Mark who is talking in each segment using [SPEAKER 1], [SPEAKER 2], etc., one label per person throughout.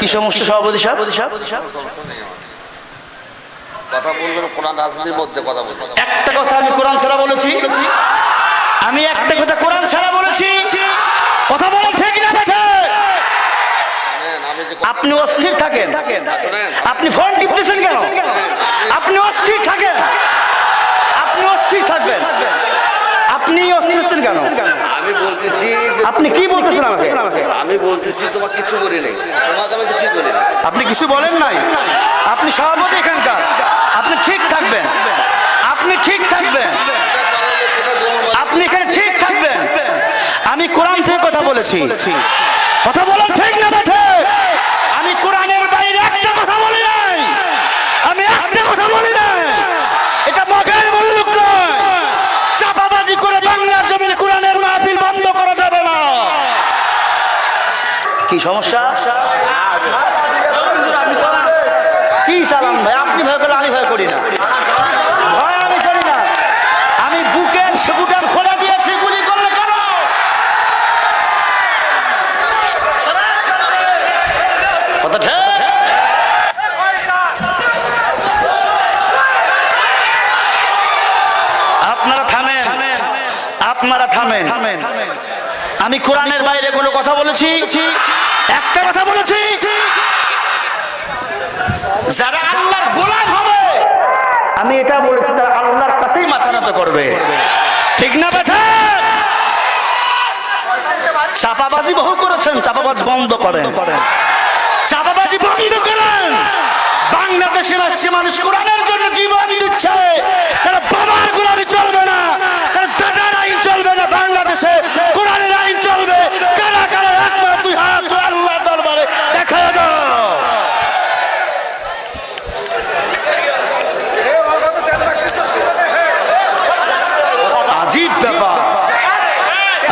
[SPEAKER 1] কি সমস্যা সভাপতি সাহেব?
[SPEAKER 2] কথা বলবেন কোরআন রাজনীতির মধ্যে কথা বলবেন।
[SPEAKER 1] একটা কথা আমি কোরআন ছাড়া বলেছি। আমি একটা কথা কোরআন ছাড়া বলেছি। বলা ঠিক না
[SPEAKER 2] কথা-
[SPEAKER 1] আপনি অস্থির থাকেন। আপনি ফোন টিপতেছেন কেন? আপনি অস্থির থাকেন। আপনি অস্থির থাকবেন। আপনি অস্থির হচ্ছেন কেন?
[SPEAKER 2] আমি বলতেছি
[SPEAKER 1] আপনি কি বলতেছেন আমাকে?
[SPEAKER 2] আমি বলতেছি কিছু বলি নেই। তোমাকে আমি কিছু বলি না
[SPEAKER 1] আপনি কিছু বলেন নাই? আপনি সভাপতি এখানকার। আপনি ঠিক থাকবেন। আপনি ঠিক থাকবেন। আপনি এখানে ঠিক থাকবেন। আমি কোরআন থেকে কথা বলেছি। কথা বলেন ঠিক না বেঠে আমি কোরআনের বাইরে একটা কথা বলি নাই আমি একটা কথা বলি নাই এটা মগের মুল্লুক নয় চাপাবাজি করে বাংলার জমিনে কোরআনের মাহফিল বন্ধ করা যাবে না সমস্যা? কি চালান ভাই? আপনি ভয় করলে আমি ভয় করি না। আমি করি না। বুকের খোলা দিয়েছি, গুলি করলে কেন? আপনারা থামেন। আপনারা থামেন। আমি কোরআনের বাইরে কোনো কথা বলেছি? একটা কথা বলেছি? যারা আল্লাহর গোলাম হবে, আমি এটা বলেছি, তারা আল্লাহর কাছেই মাথা নত করবে। ঠিক না বেঠা? চাপাবাজি বহু করেছেন, চাপাবাজ বন্ধ করেন। চাপাবাজি বন্ধ করেন। বাংলাদেশের আসছে মানুষ কোরআনের জন্য জীবন দিচ্ছে তারা বাবার গোলামি চলবে না তারা দাদার আইন চলবে না বাংলাদেশে কোরআনের আইন চলবে কারা কারা একবার দুই হাত তুলে আল্লাহর দরবারে দেখা দাও আজীব ব্যাপার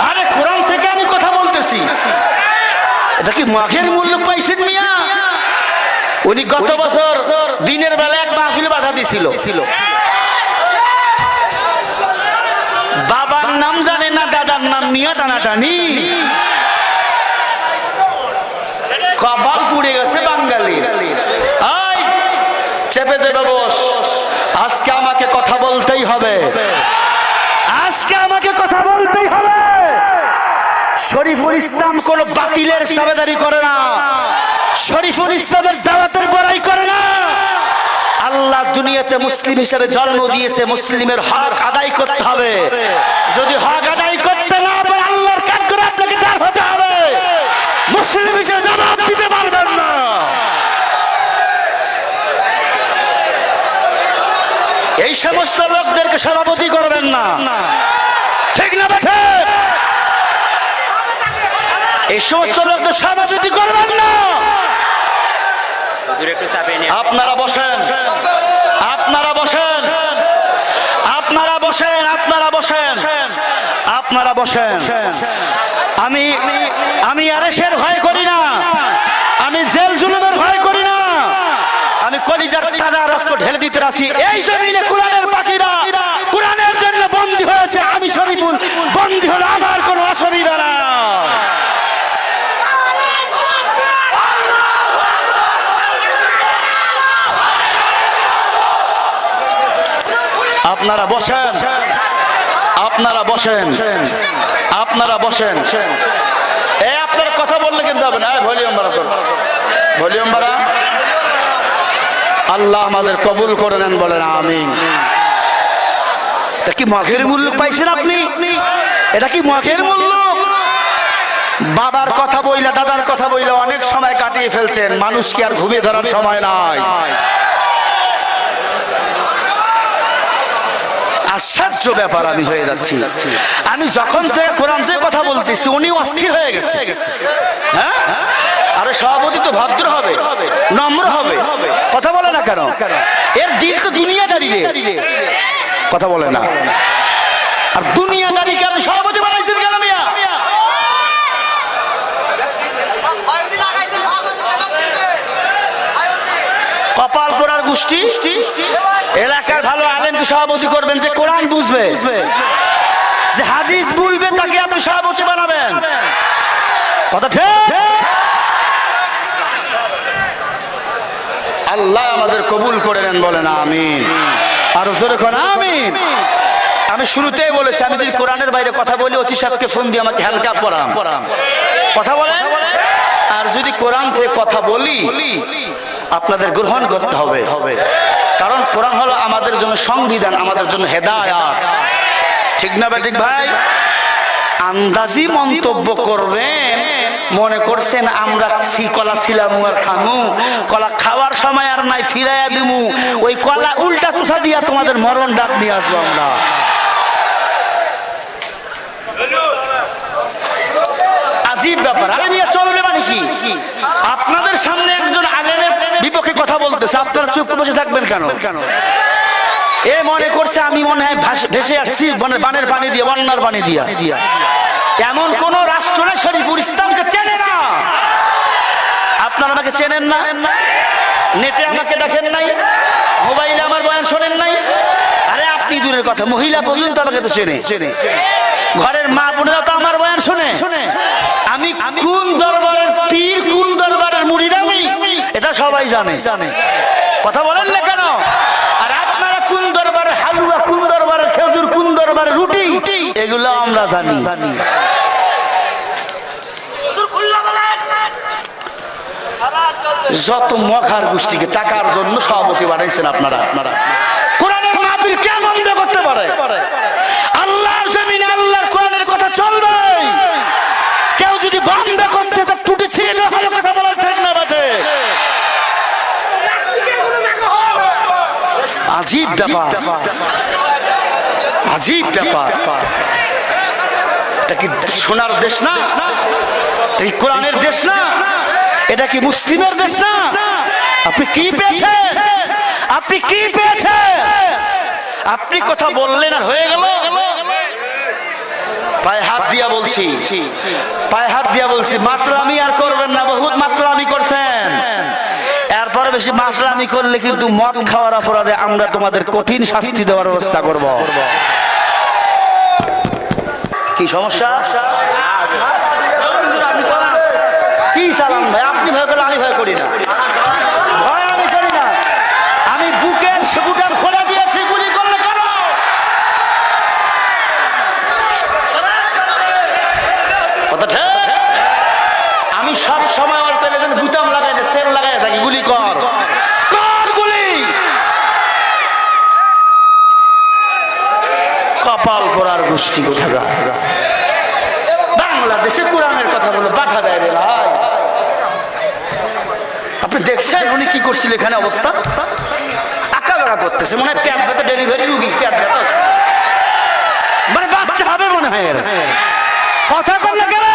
[SPEAKER 1] আরে কোরআন থেকে আমি কথা বলতেছি এটা কি মাঘের মূল্য পাইছেন মিয়া উনি গত বছর দিনের বেলা এক মাহফিল বাধা দিছিল। বাবার নাম জানে না দাদার নাম নিয়ে টানাটানি। কপাল পুড়ে গেছে বাঙালি। চেপে চেপে বস। আজকে আমাকে কথা বলতেই হবে। আজকে আমাকে কথা বলতেই হবে। শরীফুল ইসলাম কোন বাতিলের সাবেদারি করে না। শরীফুল ইসলামের আল্লাহ দুনিয়াতে মুসলিম হিসেবে জন্ম দিয়েছে মুসলিমের হক আদায় করতে হবে। যদি হক আদায় করতে না পারে আল্লাহর কাজ করে আপনাকে দাঁড় হতে হবে। মুসলিম হিসেবে জবাব দিতে পারবেন না। এই সমস্ত লোকদেরকে সভাপতি করবেন না। ঠিক না বেঠে এই সমস্ত লোকদের সভাপতি করবেন না। আপনারা বসেন। আপনারা বসেন। আপনারা বসেন আপনারা বসেন। আপনারা বসেন। আমি আমি আরেসের ভয় করি না। আমি জেল জুলুমের ভয় করি না। আমি কলিজার তাজা রক্ত ঢেলে দিতে রাখি। এই জমিনে কোরআনের পাখিরা কোরআনের জন্য বন্দী হয়েছে আমি শরীফুল বন্দী হলে আমার কোনো অসুবিধা না আপনারা বসেন। আপনারা বসেন। আপনারা বসেন। এ, আপনার কথা বললে কিন্তু হবে না। ভলিউম বাড়া ভলিউম বাড়া আল্লাহ আমাদের কবুল করে নেন বলেন এটা কি মগের মূল্য পাইছেন আপনি? এটা কি মগের মূল্য? বাবার কথা বইলা, দাদার কথা বইলা অনেক সময় কাটিয়ে ফেলছেন। মানুষকে আর ঘুমিয়ে ধরার সময় নাই। আশ্চর্য ব্যাপার আমি হয়ে যাচ্ছি। আমি যখন থেকে কোরআন থেকে কথা বলতেছি উনি অস্থির হয়ে গেছে। হ্যাঁ? আরে সভাপতি তো ভদ্র হবে, নম্র হবে। কথা বলে না কেন? এর দিল তো দুনিয়াদারি রে কথা বলে না। আর দুনিয়া দুনিয়াদারি কেন সভাপতি বানাইছেন কেন মিয়া কপাল পোড়ার গোষ্ঠী? এলাকার ভালো আলেম এমনকি সভাপতি করবেন যে কোরআন বুঝবে। যে হাদিস বলবে, তাকে আপনি সভাপতি বানাবেন। কথা ঠিক? আল্লাহ আমাদের কবুল করে নেন বলেন, আমিন। আর জোরে কোন আমিন। আমি শুরুতেই বলেছি, আমি যদি কোরআনের বাইরে কথা বলি, অতি সাহেবকে ফোন দিয়ে আমাকে হালকা পড়াম কথা বলেন? আর যদি কোরআন থেকে কথা বলি আপনাদের গ্রহণ করতে হবে। হবে কারণ কোরআন হলো আমাদের জন্য সংবিধান, আমাদের জন্য হেদায়াত। ঠিক না ঠিক ভাই? আন্দাজি মন্তব্য করবেন, মনে করছেন আমরা কলা ছিলাম আর খামু, কলা খাওয়ার সময় আর নাই ফিরাইয়া দিমু, ওই কলা উল্টা চুষা দিয়া তোমাদের মরণ ডাক নিয়ে আসব আমরা। আজীব ব্যাপার, আরে নিয়ে চলবে কি? আপনাদের সামনে একজন আলেমের বিপক্ষে কথা বলতেছে। আপনারা চুপ বসে থাকবেন কেন? কেন এ মনে করছে আমি মনে হয় ভেসে আসছি মানে বানের পানি দিয়ে, বন্যার পানি দিয়া। দিয়া এমন কোন রাষ্ট্র না, শরীফুল ইসলামকে চেনে না। আপনারা আমাকে চেনেন না? নেটে আমাকে দেখেন নাই? মোবাইলে আমার বয়ান শোনেন নাই? আরে আপনি দূরের কথা, মহিলা পর্যন্ত আমাকে তো চেনে। চেনে ঘরের মা বোনেরা তো আমার বয়ান শোনে। শোনে আমি কোন দরবারের তীর কোন দরবারের মুড়িদামি এটা সবাই জানে। জানে। কথা বলেন না কেন? আর আপনারা কোন দরবারে হালুয়া কোন দরবারে খেজুর কোন দরবারে রুটি এগুলো আমরা জানি। জানি। যত মখার গোষ্ঠীকে টাকার জন্য সভাপতি বানাইছেন আপনারা। আপনারা। কোরআনের মাহফিল কে বন্ধ করতে পারে আল্লাহর জমিনে আল্লাহর কোরআনের কথা চলবে কেউ যদি বন্ধ করতে তার টুটি ছিঁড়ে দেওয়া ভালো কথা বলার ঠিক না বাটে আজীব ব্যাপার। আজীব ব্যাপার। এটা কি সোনার দেশ না? এই কোরআনের দেশ না? এটা কি মুসলিমের দেশ না? আপনি কি পেয়েছেন? আপনি কি পেয়েছেন? আপনি কথা বললেন আর হয়ে গেল? পায়ে হাত দিয়া বলছি। পায়ে হাত দিয়া বলছি মাত্র আমি আর করবেন না বহুত মাত্র আমি করছেন এরপরে বেশি মাসলামি করলে কিন্তু মদ খাওয়ার অপরাধে আমরা তোমাদের কঠিন শাস্তি দেওয়ার ব্যবস্থা করব। কি সমস্যা কি চালান ভাই আপনি ভয় করলে আমি ভয় করি না ভয় আমি করি না আমি বুকের বুকের খোলা দিয়েছি গুলি করলে কেন কথা ঠিক? আমি সব সময় অল্টারনেশন বুতাম লাগাই না সেল লাগাই থাকি গুলি কর কর গুলি কপাল করার গোষ্ঠী কোথাকা বাংলাদেশে কোরআনের কথা বলে বাধা দেয় রে ভাই আপনি দেখছেন করছিল এখানে অবস্থা? আঁকা বেড়া করতেছে, মনে হয় প্যাট ডেলিভারি রুগী, প্যাট ব্যথা মানে বাচ্চা হবে মনে হয় কথা করলে কেন?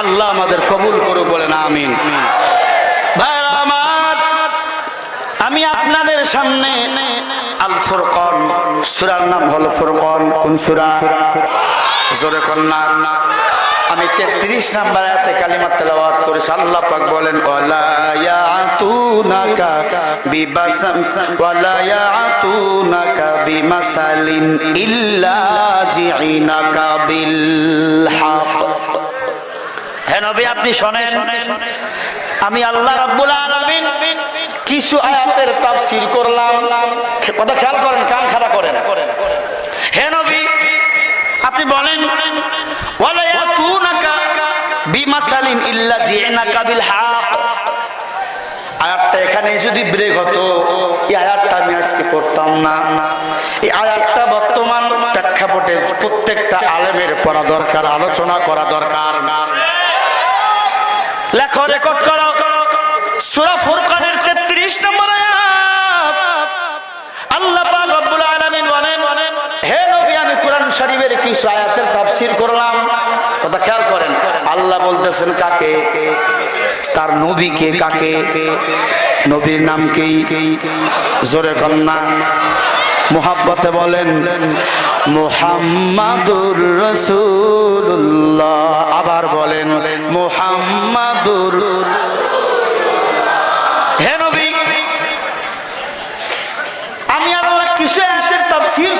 [SPEAKER 1] আল্লাহ আমাদের কবুল করুক বলেন, আমিন। আমি আপনাদের সামনে আল ফুরকন। সূরার নাম হলো ফুরকন। কোন সূরা? জোরে কন্যা আমি 33 নাম্বার আয়াতে কালিমা তেলাওয়াত করেছি। আল্লাহ পাক বলেন, ওয়ালা ইয়াতুনাকা বিবাসাম, ওয়ালা ইয়াতুনাকা বিমাসালিন ইল্লা জিইনাকা বিল নবী, আপনি আমি আল্লাহ রাব্বুল আলামিন কিছু আয়াতের তাফসীর করলাম। কথা খেয়াল করেন, কান খাড়া করেন। হে নবী, আপনি বলেন, ওয়ালা ইয়াতুনাকা বিমাসালিন ইল্লা জিনাকা বিল হক আয়াতটা এখানে যদি ব্রেক হতো, এই আয়াতটা আমি আজকে পড়তাম না। এই আয়াতটা বর্তমান প্রেক্ষাপটে প্রত্যেকটা আলেমের পড়া দরকার, আলোচনা করা দরকার। লেখো রেকর্ড করো। সূরা ফুরকানের বলতেছেন কাকে? তার নবীকে কাকে? নবীর নাম কি? জোরে কন্যা। মোহাব্বতে বলেন, মুহাম্মাদুর রসুল্লাহ আবার বলেন, মুহাম্মাদুর হে নবী।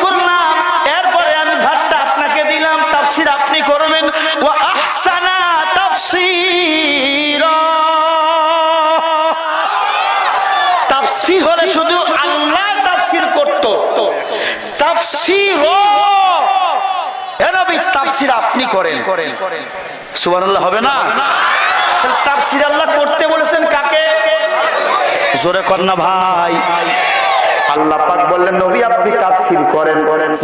[SPEAKER 1] করলাম? এরপরে আমি ভাতটা আপনাকে দিলাম, তাফসীর আপনি করবেন। ও আহসানা তাফসীরা। তাফসীর হলে শুধু আল্লাহ তাফসীর করত। তাফসীর। নবী, তাফসীর আপনি করেন। সুবহানাল্লাহ, হবে না? আল্লাহ করতে বলেছেন কাকে? জোরে কর না ভাই। আল্লাহ পাক বললেন, নবী, আপনি তাফসির করেন।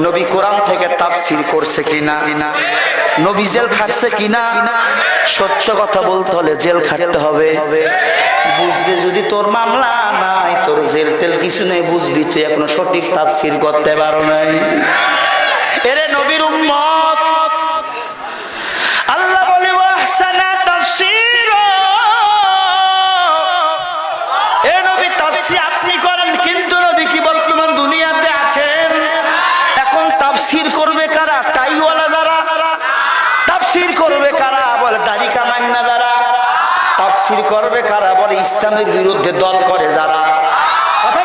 [SPEAKER 1] নবী কোরআন থেকে তাফসির করছে কিনা? নবী জেল খাটছে কিনা? সত্য কথা বলতে হলে জেল খাটতে হবে। বুঝবে যদি তোর মামলা নাই, তোর জেল তেল কিছু নেই, বুঝবি তুই এখনও সঠিক তাফসির করতে পারো নাই। এরে নবীর উম্মত! করবে ইসলামের বিরুদ্ধে দল করে যারা। কথা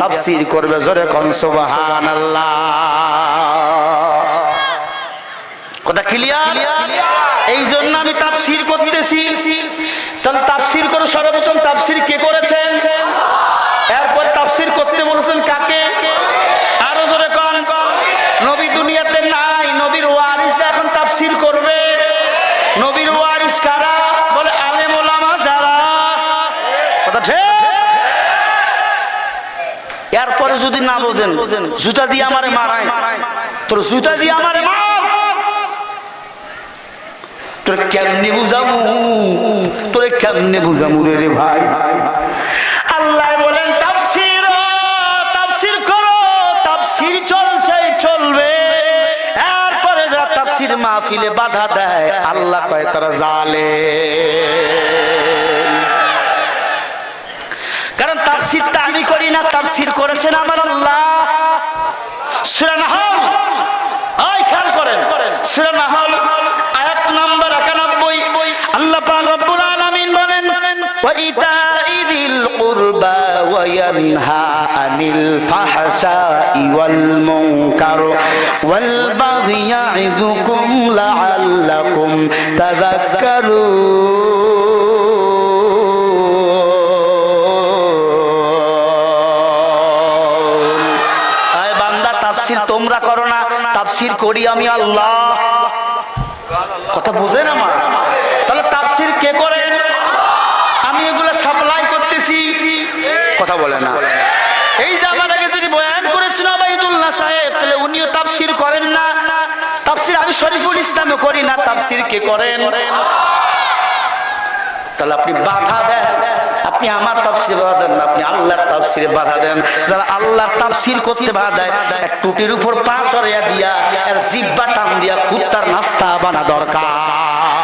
[SPEAKER 1] তাফসীর করবে জোরে কথা ক্লিয়ার এই জন্য আমি তাফসীর করতেছি। তাহলে তাফসীর করে সর্বপ্রথম, তাফসীর কে করেছেন? এরপর তাফসীর করতে বলেছেন কাকে? দুনিয়াতে নাই, নবীর এখন করবে। নবীর কারা? বলে কথা যদি না বোঝেন, জুতা দিয়ে আমারে মারায়। তোর জুতা দিয়ে আমারে মার। তোর তোরে রে ভাই? আল্লাহ বলেন মাহফিলে বাধা দেয়, আল্লাহ কয়, তারা জালে কারণ তাফসীরটা আমি করি না, তাফসীর করেছেন আমার আল্লাহ। সূরা নাহল আই খেয়াল করেন সূরা নাহল আয়াত নাম্বার 91 আল্লাহ পাক রব্বুল আলামিন বলেন ওয়া ইতাইদিল কুরবা আয় বান্দা তাফসীর তোমরা করো না তাফসীর করি আমি আল্লাহ কথা বুঝেন আমার তাহলে তাফসীর কে করেন আমি এগুলো সাপ্লাই করতেছি কথা বলে না। এই যে আমার আগে যদি বয়ান করেছিল আবাইদুল্লাহ সাহেব, তাহলে উনিও তাফসীর করেন না। তাফসীর আমি শরীফুল ইসলামে করি না, তাফসীর কে করেন? তাহলে আপনি বাধা দেন। আপনি আমার তাফসিরে বাধা দেন না, আপনি আল্লাহর তাফসিরে বাধা দেন। যারা আল্লাহর তাফসির করতে বাধা দেয়, এক টুটির উপর পা চড়িয়া দিয়া, এর জিব্বা টান দিয়া কুত্তার নাস্তা বানা দরকার।